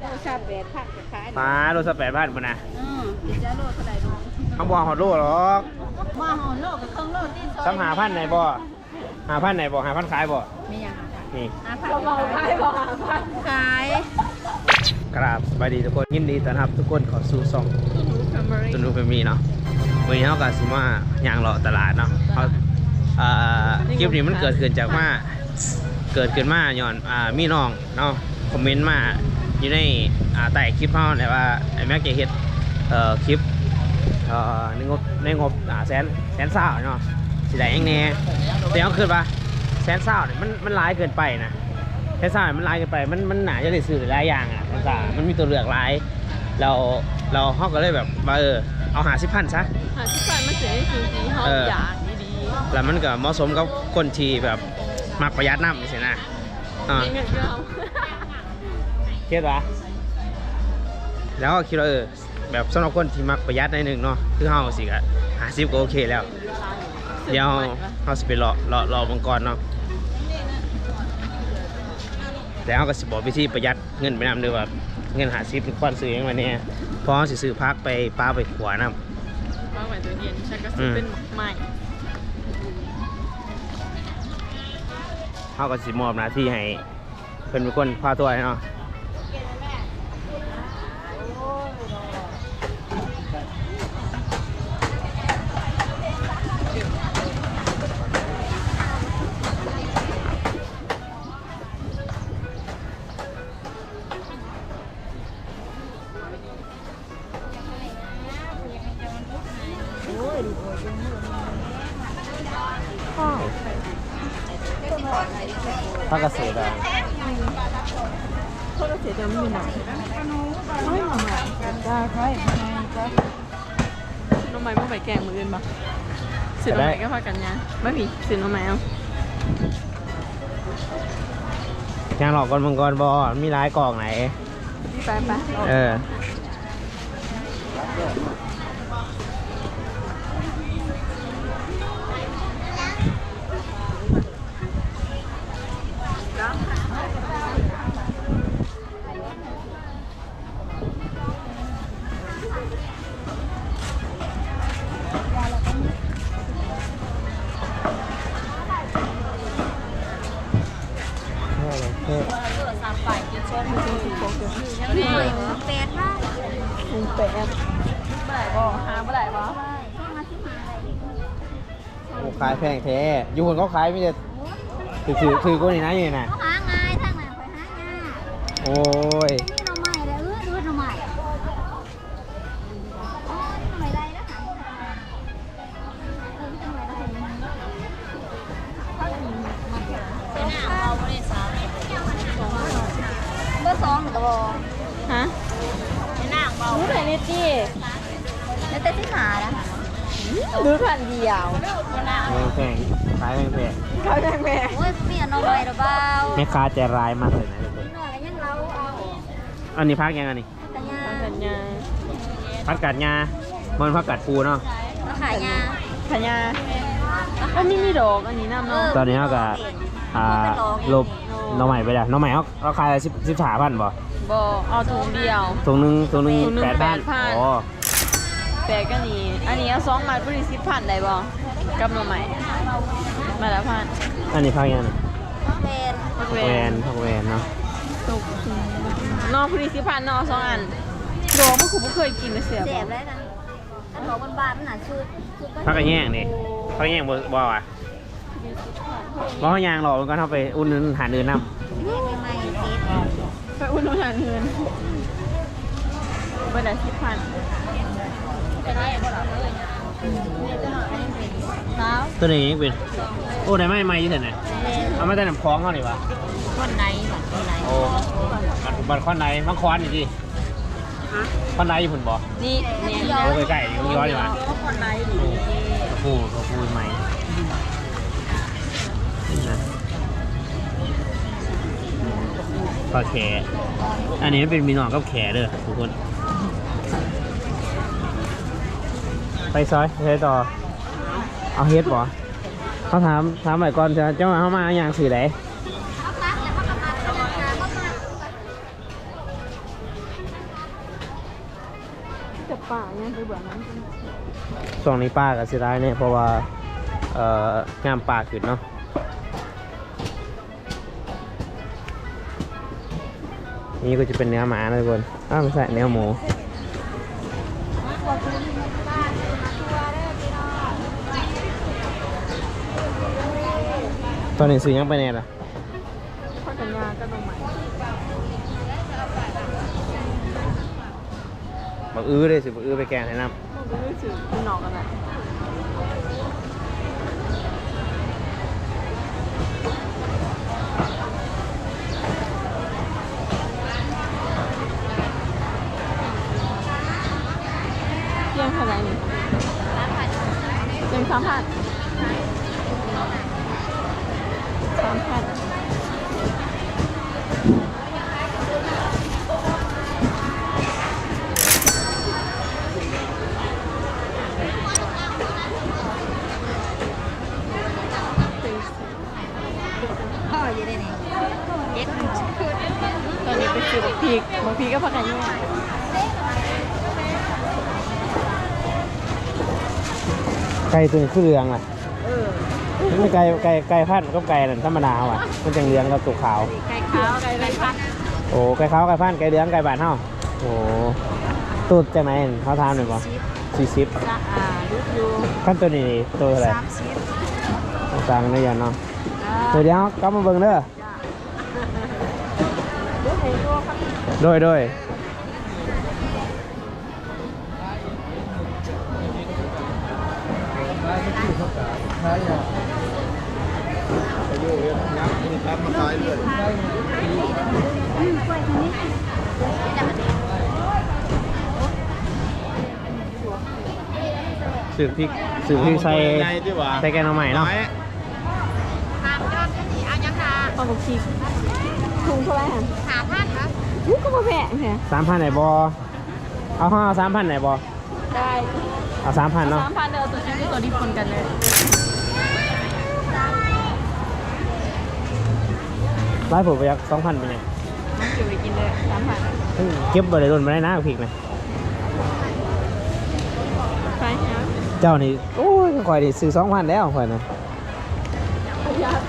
โลชาแปดพันจะขายปลาโลสแปดพันปุ่นนะอืมจะโลเท่าไหร่ดูเขาบอกหอดโลหรอกมาหอนโลกับเครื่องโลที่ซอยซ้ำหาพันไหนบ่หาพันไหนบ่หาพันขายบ่ไม่ยังนี่อะพันขายบ่พันขายกราบสวัสดีทุกคนยินดีต้อนรับทุกคนเขอสู่ซ่องตุนุเฟมีเนาะวันนี้เขากับสิมาย่างเลาะตลาดเนาะเขาอ่าคลิปนี้มันเกิดขึ้นจากว่าเกิดขึ้นมาย้อนอ่ามีน้องเนาะคอมเมนต์มา อยู่ในอ่าใต้คลิปเขาแต่ว่าไอ้แม็กจะเฮ็ดเอ่อคลิปเอ่อในงบในงบอ่าแสนแสนเศร้าเนาะสิได้ยังแน่แต่เขาคิดว่าแสนเศร้าเนี่ยมันมันหลายเกินไปนะแสนเศร้าเนี่ยมันหลายเกินไป มันมันหนาจะได้ซื้อหลายอย่างอะมันก็มันมีตัวเลือกหลายเราเราเขาก็เลยแบบว่าเออเอาหาสิพันซะหาที่ฟันมาเสียให้ซื้อดีเขาเอออยากดีแล้วมันก็เหมาะสมกับคนที่แบบมักประหยัดน้ำสินะๆอ่ามี เงินก็เอาคิดว่าแล้วก็คิดว่าเออแบบสำหรับคนที่มักประหยัดในอยหนึ่งเนาะคือเฮาสิก็หาสิบก็โอเคแล้ว เดี๋ยวเฮาสิไปรอรอรอมังกรเนาะแต่เฮาก็สิบอกวิธีประหยัดเงินไปนำด้วยว่าเงินหาสิบควรซื้อหยังไงเนี่ยเพราะเฮาสิซื้อพักไปปลาไปขวานำวางไว้ตัวเย็นฉันก็ซื้อเป็นใหม่เขาก็สิมอบหน้าที่ให้เพิ่นเป็นคนพาตัวให้เนาะ ภาคเกษตรอะเขาก็เสียใจไม่มีหนังไม่หน่อไม้จ้าใครไงจ้าหน่อไม้เมื่อไหร่แกงมืออื่นปะซื้อหน่อไม้ก็พากันยะไม่มีซื้อหน่อไม้เอายางหลอกก่อนมังกรบอมีร้ายกล่องไหนไปไปเออ แปดพันถุงแปดเมื่ไหร่บ่หาเมื่ได้บ่โอ้ขายแพงแท้อยู่คนเขาขายไม่จะถือถือถือกูนี่นะอยู่นี่นะเขาหาง่ายทางไหนไปหาง่ายโอ้ย เลยนี่จีแล้วแต่ที่หานะดูพันเดียวแพงขายแพงแพงเขาได้แม่โอ้ยเปลี่ยนหน่อไม้หรือเปล่าแม่ค้าใจร้ายมากเลยนะทุกคนหน่อยยังเราเอาอันนี้พักยังอันนี้แต่ยาทำสัญญาพักกัดงามันพักกัดปูเนาะเราขายยาสัญญาอันนี้มีดอกอันนี้น้ำเนาะตอนนี้เขาก็อ่าลบหน้องใหม่ไปแล้วหน้องใหม่เขาเขาขายสิบสิบสามพันบ่ บ่เอาถุงเดียวตรงนึงตรงนึงถุงหนึ่งแปดพัน8,000อ๋อแปดก็นี่อันนี้เอาสองมัดบริสิบพันได้บ่กับหน่อไม้มาละพันอันนี้พักยังนี่เป็นพักแวแวนนพักแวนเนาะตกนอกบริสิบพันนอกสองอันโดมพวกผมเคยกินเลยเสียเสีบ่ยบเลยนะอันหัวบานๆมันหนาชุดชุดก็พักกระแยงนี่พักกระแยงบ่บ่อะบ่เขายางหรอกมันก็เท่าไปอุ่นนหาเนื้อน้แยกใหม่ๆติด ไปอุ่นนหาเงินเบอร์ละสิบพันแล้วตัวนี้ยังเป็นโอ้ได้ไหมไม่ยี่สิบเนี่ยเอามาแต่น้ำคล้องเขาหนิวะคนไหนแบบคนไหนโอ้บัดบัดข้อนไหนมังคอนนี่ดิข้อนไหนอยู่พุ่นบ่นี่โอ้ใกล้ๆย้อนอยู่วะคนไหนดีกระปูกระปูใหม่ ปลาแขอันนี้มันเป็นมีหนอนกับแขเด้อทุกคน ไปซอยเฮ็ดต่อ เอาเฮ็ดบ่เขาถามถามใหม่ก่อนจะเจ้ามาเขามาอย่างสื่อไหนเขาตัดแล้วเขากำลังเขามาเขามาแต่ป่าเนี่ยไปเบื่อนั้นช่วงนี้ป้าก็เสียดายเนี่ยเพราะว่า เอ่องามป่าขึ้นเนาะ นี่ก็จะเป็นเนื้อหมานะทุกคนอ้าวไม่ใช่เนื้อหมูตอนนี้ซื้อยังไปเนี่ยล่ะข้าวกันยาก็ต้องใหม่บักอื้อเลยสิบักอื้อไปแกงให้น้มันก็รู้สึกเป็นหนอกกันแหละ กียงเท่าไหร่นี่เที่ยงสามพันสามพันพ่ออยู่ได้นี่เย็ดมันชุดตอนนี้ไปซื้อบักพริกบักพริกก็พักกันยังไงำไก่ตัวนี้คือเรืองล่ะเออมันไม่ไก่ไก่ไก่พันธุ์กับไก่นั่นธรรมดาว่ะ มันจังเรืองกับตัวขาว ไก่ขาวไก่ไรพันโอ้ไก่ขาวไก่พันธุ์ไก่เรืองไก่บานเฮาโอ้ตูดจากไหนเขาทานหน่อยป่ะชิปสี่สิบจะอ่าลูกยูขั้นตัวนี้ตัวเท่าไหร่สามชิปสั่งได้ยังเนาะอ่าเดี๋ยวเดี๋ยวกลับมาเบิ่งเด้อลูกเห็นตัวครับ โดยโดย สื่อพริกสื่อพริกใส่ใส่แกงหน่อใหม่เนาะตามยอดที่นี่เอายังนาเอาบักพริกถุงเท่าไหร่ฮะหาท่านครับอู้ก็มาแพงแฮะสามพันไหนบอเอาห้าสามพันไหนบอได้เอาสามพันเนาะสามพันเดียวตัวนี้ตัวนี้คนกันเลย ไล่ผมไปยักสองพันเป็นไงมันเก็บไปกินเลยสามพันเฮ้ยเก็บบริโดนมาได้นะพริกนะไปฮะเจ้านี่โอ้ยข่อยนี่ซื้อสองพันแล้วข่อยนะประหยัด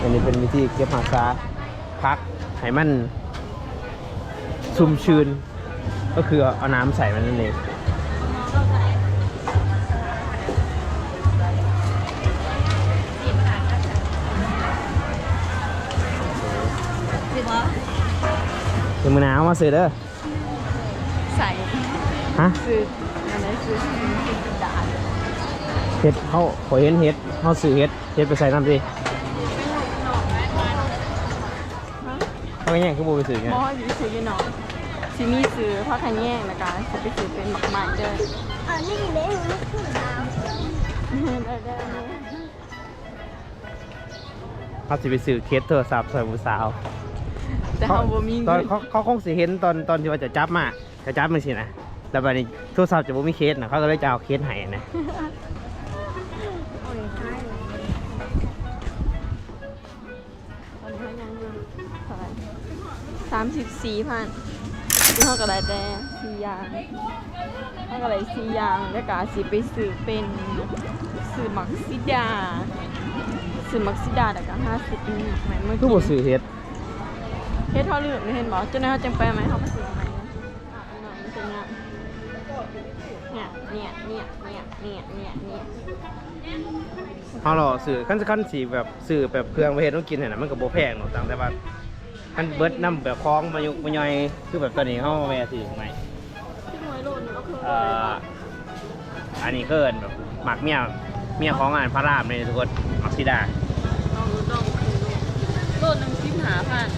อันนี้เป็นวิธีเก็บหักษาพักให้มันชุ่มชื้น ก็คือเอาน้ำใส่มันนั่นเอง มือหนาวมาซื้อเด้อใส่ฮะซื้ออะไรซื้อซื้อดาเห็ดเขาขอยเห็นเห็ดเขาซื้อเห็ดเห็ดไปใส่น้ำสิเขาแย่งคือบูไปซื้อไงมออยู่ซื้อยี่หนอซิมีซื้อผ้าขนแยงนะคะจะไปซื้อเป็นหมักใหม่เด้ออ่านี่เละลูกขึ้นดาวได้ได้ได้เขาสิไปซื้อเคสโทรศัพท์ใส่ผู้สาว แต่เขาบ่มีตอเงินนเขาเขาคงสิเห็นตอนตอนที่ว่าจะจับมาจะจับมันสินะแต่บัดนี้โทรศัพท์จะบ่มีเคสนะเขาก็เลยจะเอาเคสให้นะโอ้ยใช่ตอนนี้ยังอยู่เท่าไหร่สามสิบสี่พันที่เขาก็ได้แต่สี่อย่างเขาก็ได้สี่อย่างแล้วก็สิไปซื้อเป็นซื้อหมักซิดาซื้อหมักซิดาแต่ก็ห้าสิบหมักใหม่เมื่อคือกี้บ่ซื้อเฮ็ดเฮ็ดเท่าลืมเห็นบอกจะได้เขาจังไปไหมเขามาซื้อไมอะอันนั้นมันเป็นเงี้ยเนี่ยเนี่ยเนี่ยเนี่ยเนี่ยเนี่ยเนี่ยเขาหรอซื้อขั้นขั้นสีแบบซื้อแบบเครื่องไปเฮ็ดต้องกินเห็นนะมันก็บ่แพงหรอกต่างแต่ว่าคันเบิร์ดน้ำแบบคล้องมายุกมาย่อยคือแบบตัวนี้เขาแวะซื้อใหม่ที่หน่วยโลนก็คือเอ่ออันนี้เกินแบบหมักเมียเมียของงานพระรามเลยทุกคนหมักซิดาลองดูลองโลนหนึ่งสิบหาพัน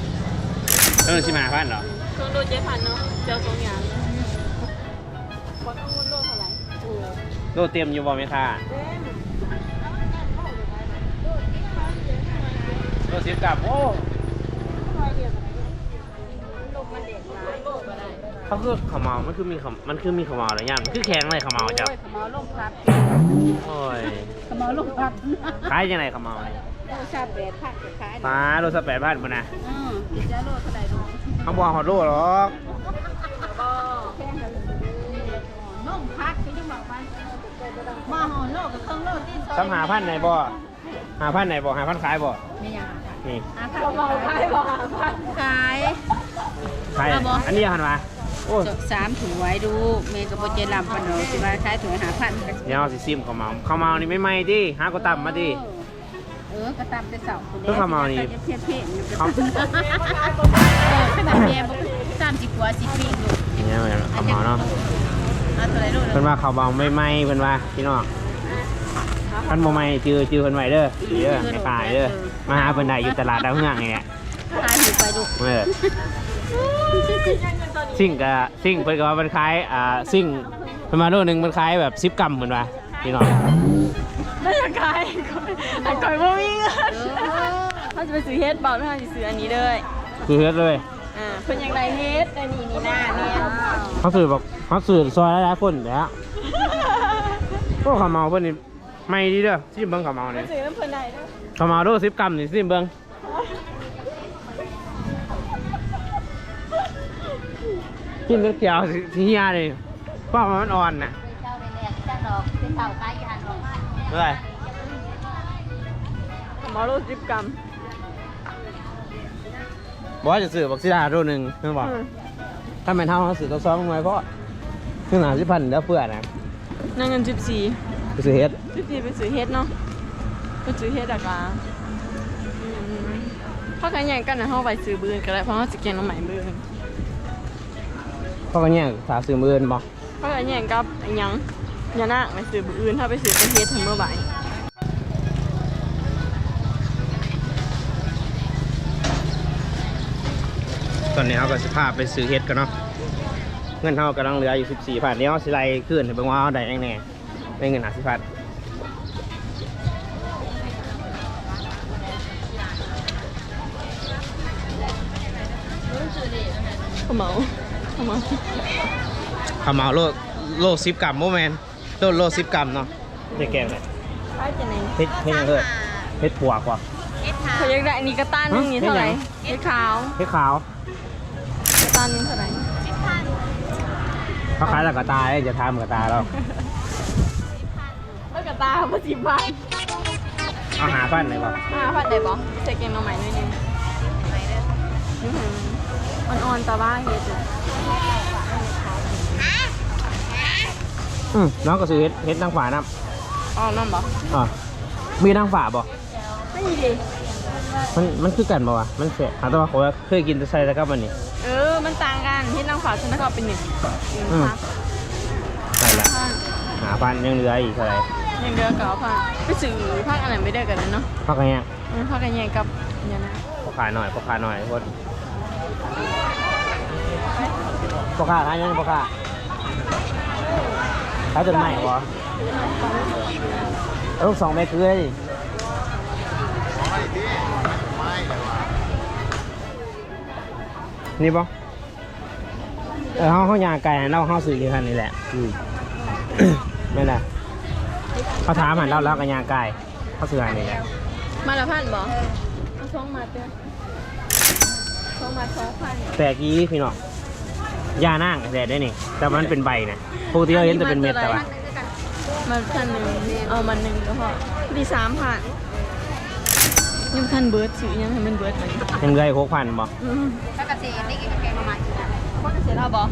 เออสิมาพันเหรอเครื่องโลเจ็ดพันเนาะเจ้าสองอย่างวัดองุ่นโลเท่าไหร่โอ้โลเตรียมอยู่บ่แม่ค่ะเต็มโลสิบกับโอ้ลงมาเด็กหลายโลก็ได้เขาคือขาวเมามันคือมีขาวมันคือมีขาวเมาอะไรอย่างมันคือแข็งอะไรขาวเมาจ้ะโอ้ยขมอลงพัดโอ้ยขมอลูกพัดขายยังไงขาวเมาเนี่ย โอ้ชาแปดพักจะขายปลาโลสแปดพันปะนะอืมจะโลดเท่าไหร่ลูกเขาบอกหอดโลหรอกแพงกันนุ่มพักที่จังหวัดมันมาห่อโลกกับเครื่องโลกที่ซอยซ้ำหาพันไหนบ่หาพันไหนบ่หาพันขายบ่ไม่ยังนี่อาพันเราขายบ่พันขายขายอันนี้หันมาโอ้ยจบสามถุงไว้ดูเมย์กับโบเจลำปนดสิว่าขายถุงหาพันเดี๋ยวเอาสิซิมข้าวเมาข้าวเมานี่ไม่ไหม้ดิหากระตับมาดิเออ กระตำแต่เสาคนเพิ่งเข้ามานี่ เพี้ยนเพี้ยนอยู่เขาเออขนาดเมียบอกสามสิบกว่าสิบปีลูกเนี่ยข้าวเมาเนาะเอาตัวไหนลูกเพิ่นว่าข้าวเมาไม่ไหม้เพิ่นว่าพี่น้องคันบ่ไหม้จือจือเพิ่นไว้เด้อเด้อไม่ขายเด้อมาหาเพิ่นได้อยู่ตลาดดาวเฮืองนี่แหละขายถูกไปลูกเออซิ่งก็ซิ่งเพิ่นก็ว่ามันคล้ายอ่าซิ่งเพิ่นมาโลนึงมันคล้ายแบบ10กรัมเหมือนว่าพี่น้อง น่าจะขายอันก่อนว่ามีเงินเขาจะไปซื้อเฮ็ดเปล่าถ้าจะซื้ออันนี้เลยคือเฮ็ดเลยอ่าเพิ่นยังไรเฮ็ดอันนี้นี่หน้าเนี่ยเขาสื่อบอกเขาสื่อซอยหลายๆคนแหล้วพวกข้าวเมาเพิ่นนี่ไม่ดีเด้อซิมเบิ่งข้าวเมานี่ซื้อน้ำเพิ่นได้เด้อข้าวเมาโล10กรัมนี่ซิมเบิ่งกินแล้วเจียวสิเฮียเลยเพราะว่ามันอ่อนน่ะเจ้าในแหลกเจ้าดอกเป็นเสาขา ยยานดอกเอ้ยหมอโลสิบกรัมบอกว่าจะซื้อบักซิดาโลหนึงเพิ่นบอกอืมถ้าแม่นเท่าเขาซื้อตัวซองหน่วยเพราะคือหนาสิพันแล้วเพื่อนนะนั่งเงินสิบสี่ไปซื้อเฮ็ดสิบสี่ไปซื้อเฮ็ดเนาะไปซื้อเฮ็ดอะกาอืมเขากันอย่างกันนะเขาไปซื้อบืนก็ได้เพราะเขาจะเก็บน้ำใหม่บืนเพราะว่าเนี่ยถาซื้อมืออื่นบอกเขากันอย่างกับไอ้หยัง ยานาไปซื้อบืนถ้าไปซื้อเป็นเฮ็ดถึงเมื่อบ่ายตอนนี้เขาก็สิพาไปซื้อเฮ็ดกันเนาะเงินเขากำลังเหลืออยู่14พันเดี๋ยวเขาสิไล่ขึ้นให้เบิ่งว่าเขาได้ยังแน่ได้เงินหาสิพันเขาเหมาเขาเหมาข้าวเหมาโลโลสิบกรัมโมแมน โลโลสิบกรัมเนาะได้แก่ไหมไปจะไหนเฮ็ดเฮ็ดยังเฮ้ยเฮ็ดปวกว่ะเขาอยากได้อันนี้กระต้านหนึงนี่เท่าไหร่เฮ็ดขาวเฮ็ดขาวกระต้านหนึงเท่าไหร่เขาขายแล้วก็ตายจะทำกับตาแล้วแล้วกระตาภาษีบาทเอาหาพันไหนบ่อ่าพันได้บ่ใส่เกงน้องใหม่หน่อยหนึงอื้อหือมันอ่อนตาบ้าเฮ็ดเลย อืมน้องก็ซื้อเฮ็ดเฮ็ดนางฝาน้อ๋อนั่นบ่ำอ๋อมีนางฝาบ่ไม่ดีดิมันมันคือกันบ่วะมันเสียหาแต่ว่าเขาเคยกินแต่ใส่แล้วก็มันนี่ เออ มันต่างกันเฮ็ดนางฟ้าฉันก็เอาเป็นหนึ่งหนึ่งอืม พักใส่ละพักหาพันยังเหลืออีกเท่าไหร่ยังเดือเก่าพักไปซื้อพักอันไหนไม่ได้กันเลยเนาะพักกันยัง เออพักกันยังกับเนี่ยนะพอขายหน่อยพอขายหน่อยพอพอขายขายยังพอขา ยขายจนใหม่บ่ลูกสองเมตรคือเลยนี่ปะเออเขาเขายางไก่ให้เราเขาสื่อกี่คันนี่แหละอืมไม่นแหละเขาถามหันเราแล้วกันยางไก่เขาสื่อหันนี่แหละมาละพันบ่เอาสองมาเด้อสองมาสองพันแปลกอีพี่น้อง ยานั่งแต่ได้นี่ แต่มันเป็นใบนะปกติเราเห็นแต่เป็นเม็ดแต่ว่ามาพันหนึ่งเอามันหนึ่งก็พอดีสามพันยังทันเบิร์ดซื้อยังให้มันเบิร์ดไปยังเลยหกพันบ่อืมถ้าเกษตรนี่กินกาแฟมาใหม่พักเกษตรเอาบ่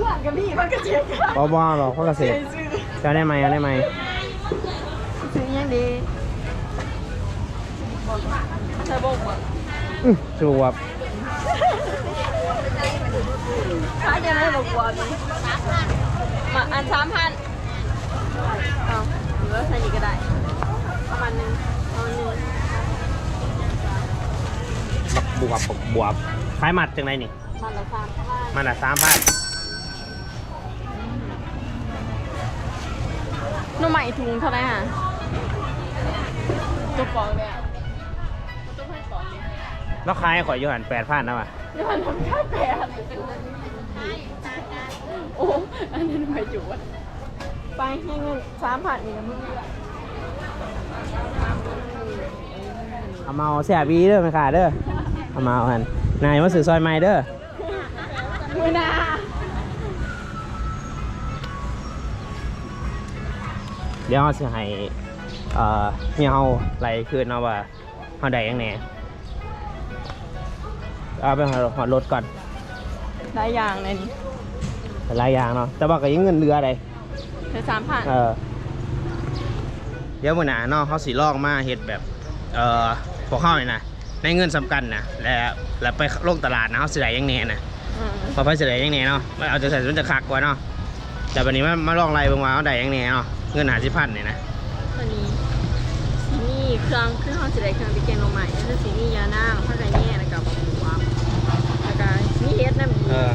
หวานกับพี่พักเกษตรค่ะบ่บ่หรอกเพราะเกษตรซื้อจะได้ไหมเอาได้ไหมซื้อยังดีใช่บอกว่าอื้อจูบ ขายจะได้บอกว่านี่มาอันสามพันเอาหรือว่าใส่นี่ก็ได้ประมาณหนึงเอาหนึ่งบักบวบบักบวบขายหมัดจังไรนี่มันละสามพันมันอะสามพันหน่อใหม่ถุงเท่าไหร่ฮะตัวฟองเลยอะตัวให้ฟองเลยแล้วขายให้ข่อยอยู่หันแปดพันนะว่ะนี่มันทำข้าวแปะ โอ้ อันนั้นไม่จุดไปให้เงินสามพันนี่นะมึงเอาเมาแซ่บอีเด้อแม่ค้าเด้อเอาเมาหันนายมาซื้อซอยไม้เด้อมือนาเดี๋ยวเราจะให้เอ่อเฮียเฮาไล่คืนเนาะว่าเฮาได้ยังแหน่เอาไปหาหอดรถก่อน หลายอย่างเลยนี่หลายอย่างเนาะแต่ว่าก็ยังเงินเรืออะไรเธอสามพันเออเดี๋ยวมื้อหน้าเนาะเขาสิลองมาเฮ็ดแบบเอ่อพวกเขานี่นะในเงินสำคัญนะและและไปลงตลาดนะเขาสิได้ยังแหน่นะอืมพอไปสิได้ยังแหน่เนาะมันเอาจะใส่มันจะคักกว่าเนาะแต่วันนี้มามาลองไล่เบิ่งว่าเขาได้ยังแหน่เนาะเงินหาสิพันเนี่ยนะตัวนี้สีนี่เครื่องเครื่องเขาจะได้เครื่องไปเกนโนใหม่นี่คือสีนี่ยาหน้าผ้ากระแย่แล้วก็บอกว่าแล้วก็นี่เฮ็ดน้ำดี เออ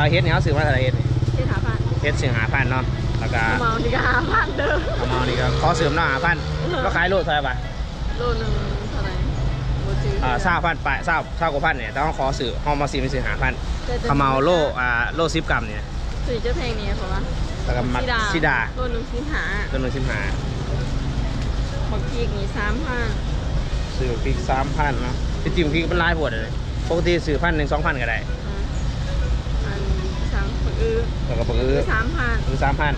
เอาเฮ็ดเนี่ยเขาซื้อมาเท่าไหร่เฮ็ดเฮ็ดหาพันเฮ็ดซื้อหาพันเนาะแล้วก็เมาดีก็หาพันเด้อเอามานี่ก็ขอซื้อมาหาพันก็ขายโลเท่าไหร่บาทโลหนึ่งเท่าไหร่บ่ซื้ออ่าเศร้าพันไปเศร้าเศร้ากว่าพันเนี่ยแต่เขาขอซื้อเขามาซื้อไปซื้อหาพันเขาเมาโลอ่าโลสิบกรัมเนี่ยซื้อจะแพงเนี่ยเพราะว่าแล้วก็มัดซิดาโลหนึ่งสิบหาจำนวนสิบหาบางทีนี่สามพันซื้อพริกสามพันเนาะที่จริงพริกมันหลายปวดเลยปกติซื้อพันหนึ่งสองพันก็ได้อันสามคน อื้อแล้วก็ปกติสามพันซื้อสามพัน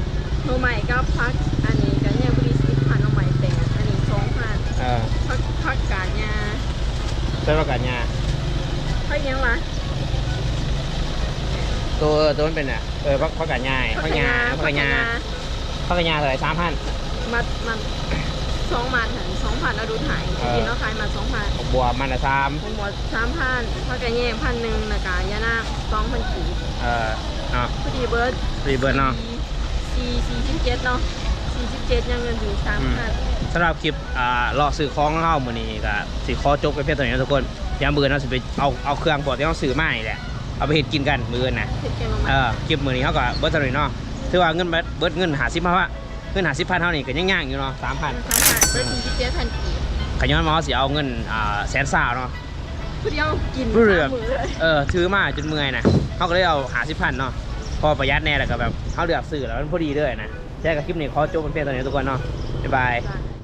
โนใหม่ก็พักอันนี้ก็เนี่ยบริสิบพันโนใหม่แต่งอันนี้สองพันเออพักพักกาดยาใช้ประกันยาพักยังวะตัวตัวมันเป็นอะเออพักพักกันยาพักยาพักยาพักยาเท่าไหร่สามพันมัดมันสองมันถึงสองพันเอาดูถ่ายเออกินเอาขายมาสองพันบวกมันละสามผมหมดสามพันพักกันแย่พันหนึ่งนะกายานาสองพันกี่เออ เนาะพอดีเบิร์ดรีเบิร์นเนาะสี่สี่สิบเจ็ดเนาะสี่สิบเจ็ดยังเงินอยู่สามพันสำหรับคลิปอ่ารอซื้อของเข้ามือนี้ก็สิขอจบไปเพียงเท่านี้นะทุกคนยามเบื่อเราะสิไปเอาเอาเครื่องปอดที่เราซื้อมานี่แหละเอาไปเฮ็ดกินกันมื้ออนนะเผ็ดแกงลงมาเออคลิปมือนี้เขาก็เบิร์ดเท่านี้เนาะถือว่าเงินเบิดเบิร์ดเงินหาสิบเพราะว่าเงินหาสิบพันเท่านี้ก็ยังย่างอยู่เนาะสามพันสามพันเบิร์ดสี่สิบเจ็ดพันกี่ขย้อนมาว่าสิเอาเงินอ่าแสนสาวเนาะ พอดีเอากินรู้เรื่องสามมือเลยเออถือมาจนเมื่อยนะเขาก็เลยเอาหาสิบพันเนาะพอประหยัดแน่แล้วก็แบบเขาเลือกซื้อแล้วมันพอดีเลยนะแจ้กับคลิปนี้ขอจบเป็นเพียงเท่านี้ทุกคนเนาะบ๊ายบายจ้ะ